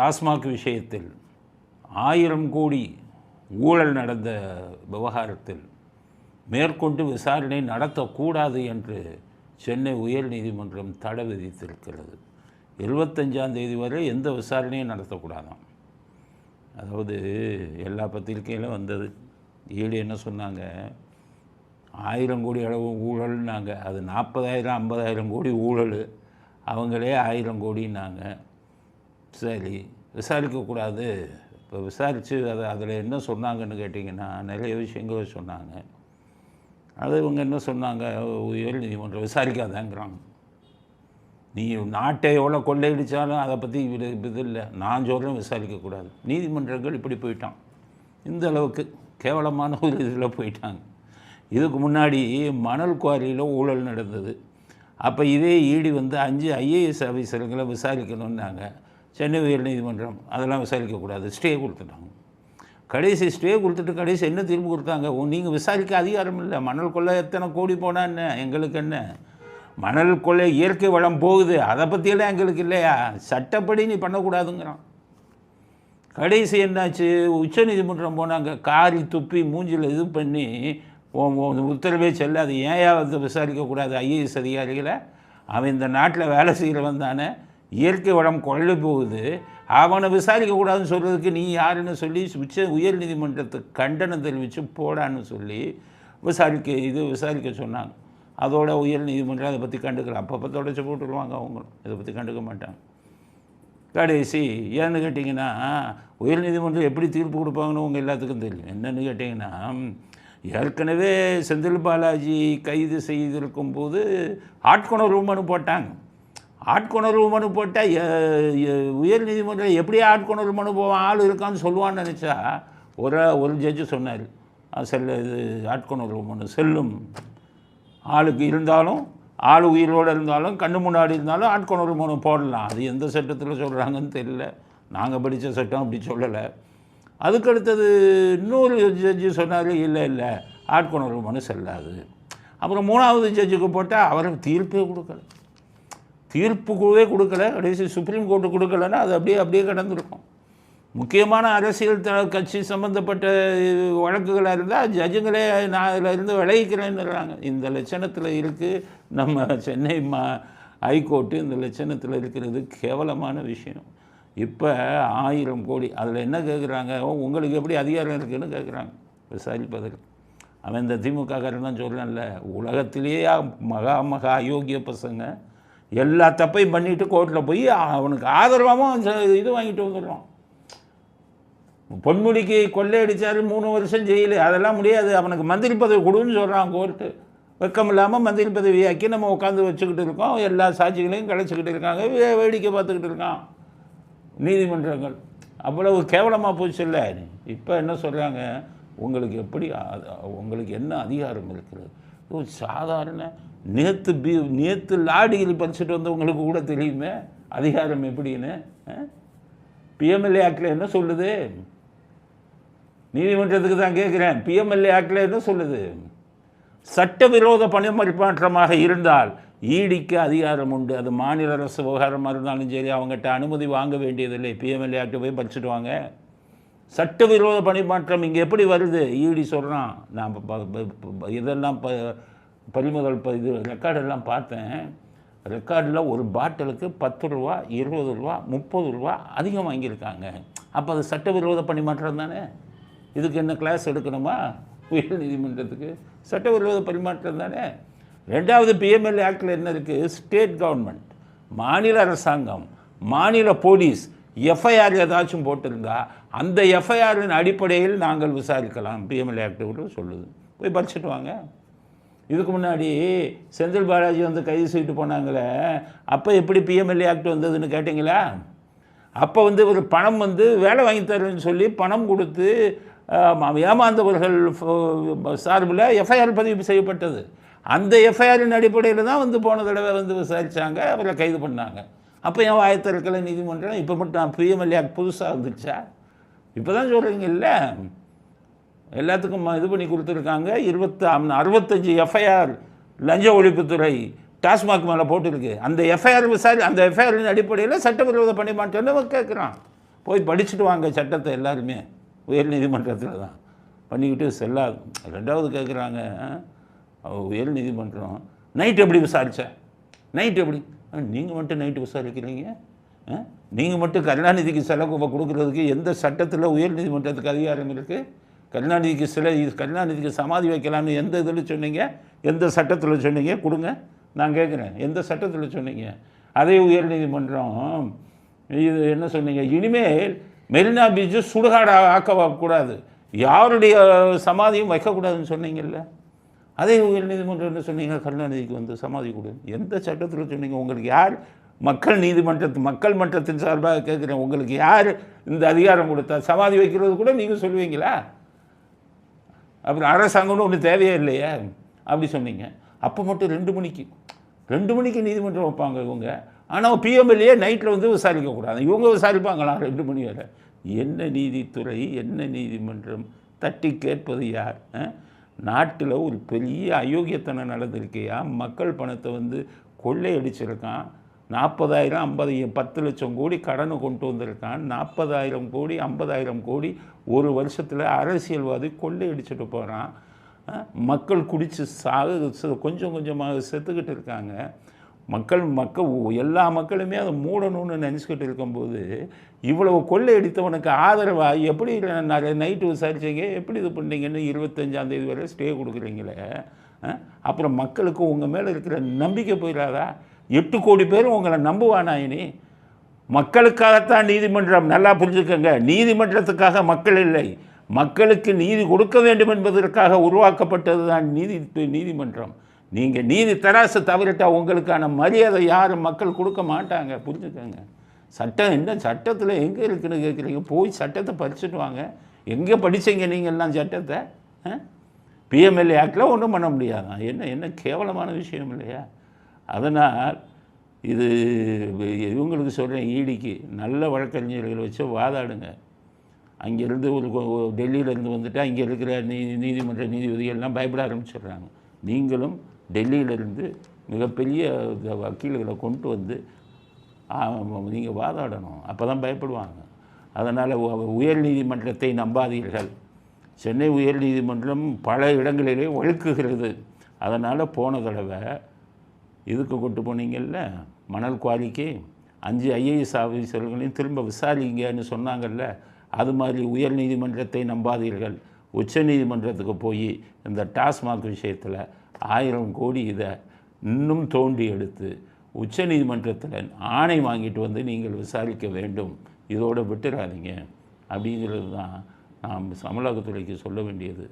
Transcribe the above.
டாஸ்மாக் விஷயத்தில் ஆயிரம் கோடி ஊழல் நடந்த விவகாரத்தில் மேற்கொண்டு விசாரணை நடத்தக்கூடாது என்று சென்னை உயர்நீதிமன்றம் தடை விதித்திருக்கிறது. இருபத்தஞ்சாம் தேதி வரை எந்த விசாரணையும் நடத்தக்கூடாதாம். அதாவது எல்லா பத்திரிக்கையிலும் வந்தது. ஈடு என்ன சொன்னாங்க? ஆயிரம் கோடி அளவு ஊழல்னாங்க. அது நாற்பதாயிரம் ஐம்பதாயிரம் கோடி ஊழல். அவங்களே ஆயிரம் கோடின்னாங்க. சரி விசாரிக்கக்கூடாது. இப்போ விசாரித்து அதை அதில் என்ன சொன்னாங்கன்னு கேட்டிங்கன்னா நிறைய விஷயங்கள் சொன்னாங்க. அது இவங்க என்ன சொன்னாங்க? உயர் நீதிமன்றம் விசாரிக்காதேங்கிறாங்க. நீ நாட்டை எவ்வளோ கொள்ளையடித்தாலும் அதை பற்றி இது இது இல்லை. நான் சொல்கிறேன் விசாரிக்கக்கூடாது. நீதிமன்றங்கள் இப்படி போயிட்டான். இந்த அளவுக்கு கேவலமான ஒரு இதில் போயிட்டாங்க. இதுக்கு முன்னாடி மணல் குவாரியில் ஊழல் நடந்தது. அப்போ இதே ஈடி வந்து அஞ்சு ஐஏஎஸ் ஆஃபீஸருங்களை விசாரிக்கணுன்னாங்க சென்னை உயர்நீதிமன்றம் அதெல்லாம் விசாரிக்கக்கூடாது ஸ்டே கொடுத்துட்டாங்க. கடைசி ஸ்டே கொடுத்துட்டு கடைசி என்ன தீர்ப்பு கொடுத்தாங்க? நீங்கள் விசாரிக்க அதிகாரம் இல்லை. மணல் கொள்ளை எத்தனை கோடி போனால் என்ன? எங்களுக்கு என்ன? மணல் கொள்ளை இயற்கை வளம் போகுது. அதை பற்றியெல்லாம் எங்களுக்கு இல்லையா? சட்டப்படி நீ பண்ணக்கூடாதுங்கிறான். கடைசி என்னாச்சு? உச்சநீதிமன்றம் போனாங்க. காரி துப்பி மூஞ்சில் இது பண்ணி உத்தரவே செல்லாது. ஏன் வந்து விசாரிக்கக்கூடாது ஐஏஎஸ் அதிகாரிகளை? அவன் இந்த நாட்டில் வேலை செய்கிறவன் தானே. இயற்கை வளம் கொள்ள போகுது. அவனை விசாரிக்கக்கூடாதுன்னு சொல்கிறதுக்கு நீ யாருன்னு சொல்லி உச்ச உயர் நீதிமன்றத்துக்கு கண்டனம் தெரிவித்து போடான்னு சொல்லி விசாரிக்க இது விசாரிக்க சொன்னாங்க. அதோட உயர் நீதிமன்றம் அதை பற்றி கண்டுக்கல. அப்பப்போ தொடச்சி போட்டுருவாங்க அவங்களும். இதை பற்றி கண்டுக்க மாட்டாங்க. கடைசி ஏன்னு கேட்டிங்கன்னா உயர் நீதிமன்றம் எப்படி தீர்ப்பு கொடுப்பாங்கன்னு உங்கள் எல்லாத்துக்கும் தெரியும். என்னென்னு கேட்டிங்கன்னா ஏற்கனவே செந்தில் பாலாஜி கைது செய்திருக்கும் போது ஆட்கொணர்வு மனு போட்டாங்க. ஆட்கொணர்வு மனு போட்டால் உயர்நீதிமன்றம் எப்படி ஆட்கொணர்வு மனு போவான் ஆள் இருக்கான்னு சொல்லுவான்னு நினச்சா ஒரு ஒரு ஜட்ஜு சொன்னார். செல்ல இது ஆட்கொணர்வு மனு செல்லும். ஆளுக்கு இருந்தாலும் ஆள் உயிரோடு இருந்தாலும் கண்ணு முன்னாடி இருந்தாலும் ஆட்கொணர்வு மனு போடலாம். அது எந்த சட்டத்தில் சொல்கிறாங்கன்னு தெரியல. நாங்கள் படித்த சட்டம் அப்படி சொல்லலை. அதுக்கடுத்தது இன்னொரு ஜட்ஜு சொன்னார் இல்லை இல்லை ஆட்கொணர்வு மனு செல்லாது. அப்புறம் மூணாவது ஜட்ஜுக்கு போட்டால் அவருக்கு தீர்ப்பே கொடுக்கல. தீர்ப்புக்குவே கொடுக்கல. கடைசி சுப்ரீம் கோர்ட்டு கொடுக்கலன்னா அது அப்படியே அப்படியே கடந்திருக்கும். முக்கியமான அரசியல் த கட்சி சம்மந்தப்பட்ட வழக்குகளாக இருந்தால் ஜட்ஜுங்களே நான் அதில் இருந்து விளைவிக்கிறேன்னுறாங்க இந்த லட்சணத்தில் இருக்குது நம்ம சென்னை மா ஹைகோர்ட்டு இந்த லட்சணத்தில் இருக்கிறது கேவலமான விஷயம். இப்போ ஆயிரம் கோடி அதில் என்ன கேட்குறாங்க உங்களுக்கு எப்படி அதிகாரம் இருக்குதுன்னு கேட்குறாங்க விசாரிப்பதற்கு அவன் இந்த திமுககாரன் தான் சொல்லல உலகத்திலேயே மகா மகா அயோக்கிய பசங்க. எல்லா தப்பையும் பண்ணிட்டு கோர்ட்டில் போய் அவனுக்கு ஆதரவாகவும் இது வாங்கிட்டு வந்துடுவான் பொன்முடிக்கு கொள்ளையடிச்சார் மூணு வருஷம் ஜெயிலு. அதெல்லாம் முடியாது. அவனுக்கு மந்திரி பதவி கொடுன்னு சொல்கிறான் கோர்ட்டு. வெக்கம் இல்லாமல் மந்திரி பதவியாக்கி நம்ம உட்காந்து வச்சுக்கிட்டு இருக்கோம். எல்லா சாட்சிகளையும் கலைச்சிக்கிட்டு இருக்காங்க. வே- வேடிக்கை பார்த்துக்கிட்டு இருக்கான். நீதிமன்றங்கள். அவ்வளவு கேவலமாக போச்சு இல்லை. இப்போ என்ன சொல்கிறாங்க உங்களுக்கு எப்படி உங்களுக்கு என்ன அதிகாரம் இருக்கிறது? ஒரு சாதாரண நேற்று பி நேற்று லாடியில் படிச்சுட்டு வந்தவங்களுக்கு கூட தெரியுமே? அதிகாரம் எப்படின்னு? பிஎம்எல்ஏ ஆக்டில் என்ன சொல்லுது? நீதிமன்றத்துக்கு தான் கேட்குறேன். பிஎம்எல்ஏ ஆக்டில் என்ன சொல்லுது? சட்டவிரோத பணிமறிமாற்றமாக இருந்தால் ஈடிக்கு அதிகாரம் உண்டு. அது மாநில அரசு விவகாரமாக இருந்தாலும் சரி அவங்ககிட்ட அனுமதி வாங்க வேண்டியதில்லை. பிஎம்எல்ஏ ஆக்டை போய் படிச்சுட்டு வாங்க. சட்டவிரோத பணிமாற்றம் இங்கே எப்படி வருது? ஈடி சொல்கிறான் நான் இதெல்லாம் ப பறிமுதல் ப இது ரெக்கார்டெல்லாம் பார்த்தேன். ரெக்கார்டில் ஒரு பாட்டிலுக்கு பத்து ரூபா இருபது ரூபா முப்பது ரூபா அதிகம் வாங்கியிருக்காங்க. அப்போ அது சட்டவிரோத பணிமாற்றம் தானே? இதுக்கு என்ன கிளாஸ் எடுக்கணுமா? உயர் நீதிமன்றத்துக்கு. சட்டவிரோத பரிமாற்றம் தானே? ரெண்டாவது பிஎம்எல்ஏ ஆக்டில் என்ன இருக்குது ஸ்டேட் கவர்மெண்ட் மாநில அரசாங்கம் மாநில போலீஸ் எஃப்ஐஆர் ஏதாச்சும் போட்டிருந்தா அந்த எஃப்ஐஆரின் அடிப்படையில் நாங்கள் விசாரிக்கலாம். பிஎம்எல்ஏ ஆக்ட் சொல்லுது. போய் படிச்சுட்டு வாங்க. இதுக்கு முன்னாடி செந்தில் பாலாஜி வந்து கைது செய்துட்டு போனாங்களே அப்போ எப்படி பிஎம்எல்ஏ ஆக்ட் வந்ததுன்னு கேட்டிங்களா? அப்போ வந்து ஒரு பணம் வந்து வேலை வாங்கி தரேன்னு சொல்லி பணம் கொடுத்து ஏமாந்தவர்கள் சார்பில் எஃப்ஐஆர் பதிவு செய்யப்பட்டது. அந்த எஃப்ஐஆரின் அடிப்படையில் தான் வந்து போன தடவை வந்து விசாரித்தாங்க அவரை கைது பண்ணாங்க. அப்போ ஏன் வாயத்திறக்கலை நீதிமன்றம்? இப்போ மட்டும் பிஎம்எல்ஏ ஆக்ட் புதுசாக வந்துச்சா? இப்போ தான் சொல்கிறீங்க இல்லை? எல்லாத்துக்கும் ம- இது பண்ணி கொடுத்துருக்காங்க. இருபத்தி அறுபத்தஞ்சி எஃப்ஐஆர் லஞ்ச ஒழிப்புத்துறை டாஸ்மாக் மேலே போட்டிருக்கு. அந்த எஃப்ஐஆர் விசாரி அந்த எஃப்ஐஆரின் அடிப்படையில் சட்டவிரோத பணிமாற்றம்னு கேட்குறான் போய் படிச்சுட்டு வாங்க சட்டத்தை எல்லாருமே. உயர் நீதிமன்றத்தில் தான். பண்ணிக்கிட்டு செல்லா ரெண்டாவது கேட்குறாங்க உயர் நீதிமன்றம் நைட் எப்படி விசாரிச்ச? நைட் எப்படி? நீங்கள் மட்டும் நைட்டு விசாரிக்கிறீங்க? நீங்கள் மட்டும் கருணாநிதிக்கு செலவு கொடுக்குறதுக்கு எந்த சட்டத்தில் உயர் நீதிமன்றத்துக்கு அதிகாரம் இருக்குது கருணாநிதிக்கு சிலை கருணாநிதிக்கு சமாதி வைக்கலாம்னு எந்த இதில் சொன்னீங்க? எந்த சட்டத்தில் சொன்னீங்க? கொடுங்க நான் கேட்குறேன். எந்த சட்டத்தில் சொன்னீங்க? அதே உயர்நீதிமன்றம் இது என்ன சொன்னீங்க? இனிமேல் மெரினா பீச்சு சுடுகாடாக ஆக்கக்கூடாது யாருடைய சமாதியும் வைக்கக்கூடாதுன்னு சொன்னீங்கல்ல? அதே உயர்நீதிமன்றம் என்ன சொன்னீங்க? கருணாநிதிக்கு வந்து சமாதி கொடு. எந்த சட்டத்தில் சொன்னீங்க? உங்களுக்கு யார் மக்கள் நீதிமன்றத்து மக்கள் மன்றத்தின் சார்பாக கேட்குறேன். உங்களுக்கு யார் இந்த அதிகாரம் கொடுத்தா? சமாதி வைக்கிறது கூட நீங்கள் சொல்லுவீங்களா? அப்புறம் அரசாங்கம்னு ஒன்று தேவையே இல்லையே அப்படி சொன்னீங்க. அப்போ மட்டும் ரெண்டு மணிக்கு ரெண்டு மணிக்கு நீதிமன்றம் வைப்பாங்க இவங்க. ஆனால் பிஎம்எல்ஏ நைட்டில் வந்து விசாரிக்கக்கூடாது இவங்க விசாரிப்பாங்களா? ரெண்டு மணி வரை. என்ன நீதித்துறை என்ன நீதிமன்றம் தட்டி கேட்பது யார்? நாட்டில் ஒரு பெரிய அயோக்கியத்தனம் நடந்திருக்கையா? மக்கள் பணத்தை வந்து கொள்ளையடிச்சிருக்கான். நாற்பதாயிரம் ஐம்பது பத்து லட்சம் கோடி கடனை கொண்டு வந்திருக்கான். நாற்பதாயிரம் கோடி ஐம்பதாயிரம் கோடி ஒரு வருஷத்தில் அரசியல்வாதி கொள்ளையடிச்சிட்டு போகிறான் மக்கள் குடித்து சாக கொஞ்சம் கொஞ்சமாக செத்துக்கிட்டு இருக்காங்க. மக்கள் மக்கள் எல்லா மக்களுமே அதை மூடணும்னு நினச்சிக்கிட்டு இருக்கும்போது இவ்வளவு கொள்ளையடித்தவனுக்கு ஆதரவாக எப்படி நிறைய நைட்டு விசாரிச்சீங்க? எப்படி இது பண்ணீங்கன்னு இருபத்தஞ்சாந்தேதி வரை ஸ்டே கொடுக்குறீங்களே? அப்புறம் மக்களுக்கு உங்கள் மேலே இருக்கிற நம்பிக்கை போயிடாதா? எட்டு கோடி பேரும் உங்களை நம்புவானாயினி மக்களுக்காகத்தான் நீதிமன்றம் நல்லா புரிஞ்சுக்கோங்க. நீதிமன்றத்துக்காக மக்கள் இல்லை. மக்களுக்கு நீதி கொடுக்க வேண்டும் என்பதற்காக உருவாக்கப்பட்டது தான் நீதி நீதிமன்றம். நீங்கள் நீதி தராசு தவறிட்டால் உங்களுக்கான மரியாதை யாரும் மக்கள் கொடுக்க மாட்டாங்க. புரிஞ்சுக்கோங்க. சட்டம் என்ன? சட்டத்தில் எங்கே இருக்குன்னு கேட்குறீங்க போய் சட்டத்தை படிச்சுட்டு வாங்க. எங்கே படித்தீங்க நீங்கள் எல்லாம் சட்டத்தை பிஎம்எல்ஏ ஆக்டில் ஒன்றும் பண்ண முடியாதான் என்ன என்ன கேவலமான விஷயம் இல்லையா? அதனால் இது இவங்களுக்கு சொல்கிறேன் ஈடிக்கு நல்ல வழக்கறிஞர்களை வச்சு வாதாடுங்க. அங்கேருந்து ஒரு டெல்லியிலேருந்து வந்துட்டால் இங்கே இருக்கிற நீ நீதிமன்ற நீதிபதிகள்லாம் பயப்பட ஆரம்பிச்சிடுறாங்க. நீங்களும் டெல்லியிலேருந்து மிகப்பெரிய வக்கீல்களை கொண்டு வந்து நீங்கள் வாதாடணும். அப்போ தான் பயப்படுவாங்க. அதனால் உயர் நீதிமன்றத்தை நம்பாதீர்கள். சென்னை உயர் நீதிமன்றம் பல இடங்களிலே ஒழுக்குகிறது அதனால் போன தடவை இதுக்கு கொண்டு போனீங்கல்ல? மணல் குவாலிக்கு அஞ்சு ஐஏஎஸ் ஆஃபீஸர்களையும் திரும்ப விசாரிங்கன்னு சொன்னாங்கல்ல? அது மாதிரி உயர் நீதிமன்றத்தை நம்பாதீர்கள். உச்ச நீதிமன்றத்துக்கு போய் இந்த டாஸ்மாக் விஷயத்தில் ஆயிரம் கோடி இதை இன்னும் தோண்டி எடுத்து உச்ச நீதிமன்றத்தில் ஆணை வாங்கிட்டு வந்து நீங்கள் விசாரிக்க வேண்டும். இதோடு விட்டுறாதீங்க. அப்படிங்கிறது தான் நாம் அமலாக்கத்துறைக்கு சொல்ல வேண்டியது.